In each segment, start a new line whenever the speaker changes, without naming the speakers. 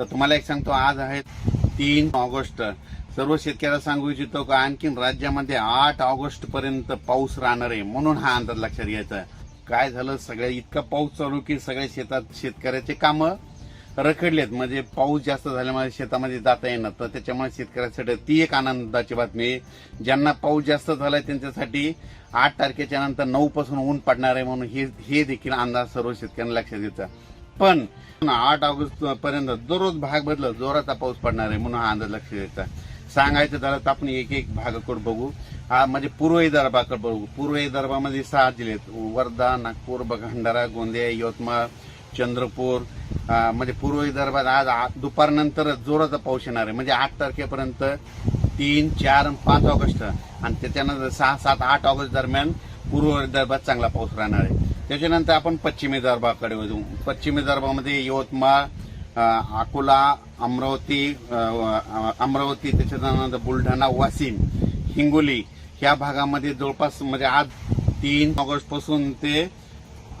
तर तुम्हाला एक सांगतो आज आहे तीन ऑगस्ट. सर्व शेतकऱ्याला सांगू इच्छितो का आणखीन राज्यामध्ये आठ ऑगस्ट पर्यंत पाऊस राहणार आहे म्हणून हा अंदाज लक्षात घ्यायचा. काय झालं सगळ्या इतका पाऊस चालू की सगळ्या शेतात शेतकऱ्याचे कामं रखडलेत. म्हणजे पाऊस जास्त झाल्यामुळे शेतामध्ये जाता येणार तर त्याच्यामुळे शेतकऱ्यासाठी ती एक आनंदाची बातमी आहे. ज्यांना पाऊस जास्त झालाय त्यांच्यासाठी आठ तारखेच्या नंतर नऊ पासून ऊन पडणार आहे म्हणून हे हे देखील अंदाज सर्व शेतकऱ्यांना लक्षात घ्यायचा पण आठ ऑगस्ट पर्यंत दररोज भाग बदलत जोराचा पाऊस पडणार आहे म्हणून हा अंदाज लक्ष द्यायचा सांगायचं झालं तर आपण एक एक भागाकडे बघू. हा म्हणजे पूर्व विदर्भाकडे बघू. पूर्व विदर्भामध्ये सहा जिल्हे आहेत वर्धा नागपूर भंडारा गोंदिया यवतमाळ चंद्रपूर म्हणजे पूर्व विदर्भात आज दुपारनंतर जोराचा पाऊस येणार आहे. म्हणजे आठ तारखेपर्यंत तीन चार पाच ऑगस्ट. आणि त्याच्यानंतर सहा सात आठ ऑगस्ट दरम्यान पूर्व विदर्भात चांगला पाऊस राहणार आहे. त्याच्यानंतर आपण पश्चिमी विदर्भाकडे वळू. पश्चिम विदर्भामध्ये यवतमाळ अकोला अमरावती अमरावती त्याच्यानंतर बुलढाणा वाशिम हिंगोली ह्या भागामध्ये जवळपास म्हणजे आज तीन ऑगस्टपासून ते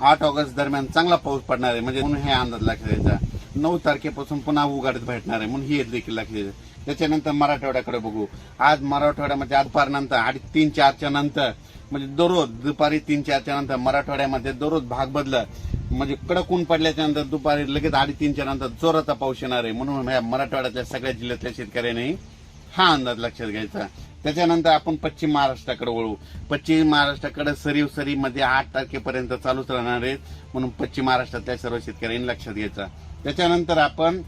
आठ ऑगस्ट दरम्यान चांगला पाऊस पडणार आहे. म्हणजे म्हणून हे अंदाज लागले नऊ तारखेपासून पुन्हा उघाडत भेटणार आहे म्हणून हे देखील लक्षात त्याच्यानंतर मराठवाड्याकडे बघू. आज मराठवाड्यामध्ये आज पारनंतर अडीच तीन चारच्या नंतर म्हणजे दररोज दुपारी तीन चारच्या नंतर मराठवाड्यामध्ये दररोज भाग बदलत म्हणजे कडक ऊन पडल्याच्या नंतर दुपारी लगेच अडी तीनच्या नंतर जोराचा पाऊस येणार आहे. म्हणून या मराठवाड्यातल्या सगळ्या जिल्ह्यातल्या शेतकऱ्यांनी हा अंदाज लक्षात घ्यायचा. त्याच्यानंतर आपण पश्चिम महाराष्ट्राकडे वळू. पश्चिम महाराष्ट्राकडे सरीव सरीमध्ये आठ तारखेपर्यंत चालूच राहणार आहेत म्हणून पश्चिम महाराष्ट्रातल्या सर्व शेतकऱ्यांनी लक्षात घ्यायचा. त्याच्यानंतर आपण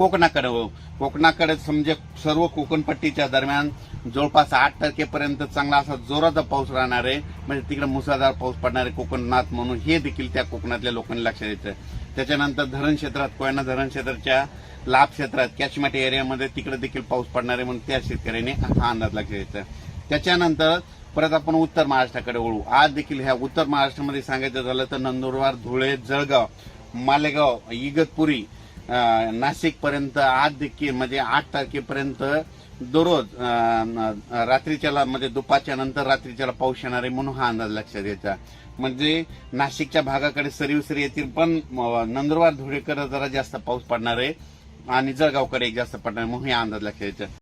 कोकणाकडे वळू हो. कोकणाकडे समजे सर्व कोकणपट्टीच्या दरम्यान जवळपास आठ तारखेपर्यंत चांगला असा जोराचा पाऊस राहणार आहे. म्हणजे तिकडे मुसळधार पाऊस पडणार आहे कोकणात म्हणून. हे देखील त्या कोकणातल्या लोकांनी लक्षात द्यायचं त्याच्यानंतर धरण क्षेत्रात कोयना धरण क्षेत्राच्या लाभ क्षेत्रात कॅचमेट एरियामध्ये तिकडे देखील पाऊस पडणार आहे म्हणून त्या शेतकऱ्यांनी हा अंदाज लक्षात द्यायचा त्याच्यानंतर परत आपण उत्तर महाराष्ट्राकडे वळू. आज देखील ह्या उत्तर महाराष्ट्रामध्ये सांगायचं झालं तर नंदुरबार धुळे जळगाव मालेगाव इगतपुरी नाशिकपर्यंत आठ आज देखील म्हणजे आठ तारखेपर्यंत दररोज रात्रीच्याला रात्रीच्या म्हणजे दुपारच्या नंतर रात्रीच्याला पाऊस येणार आहे म्हणून हा अंदाज लक्षात घ्यायचा म्हणजे नाशिकच्या भागाकडे सरीवसरी येतील पण नंदुरबार धुळेकर जरा जास्त पाऊस पडणार आहे आणि जळगावकडे जास्त पडणार आहे म्हणून हे अंदाज लक्षात घ्यायचा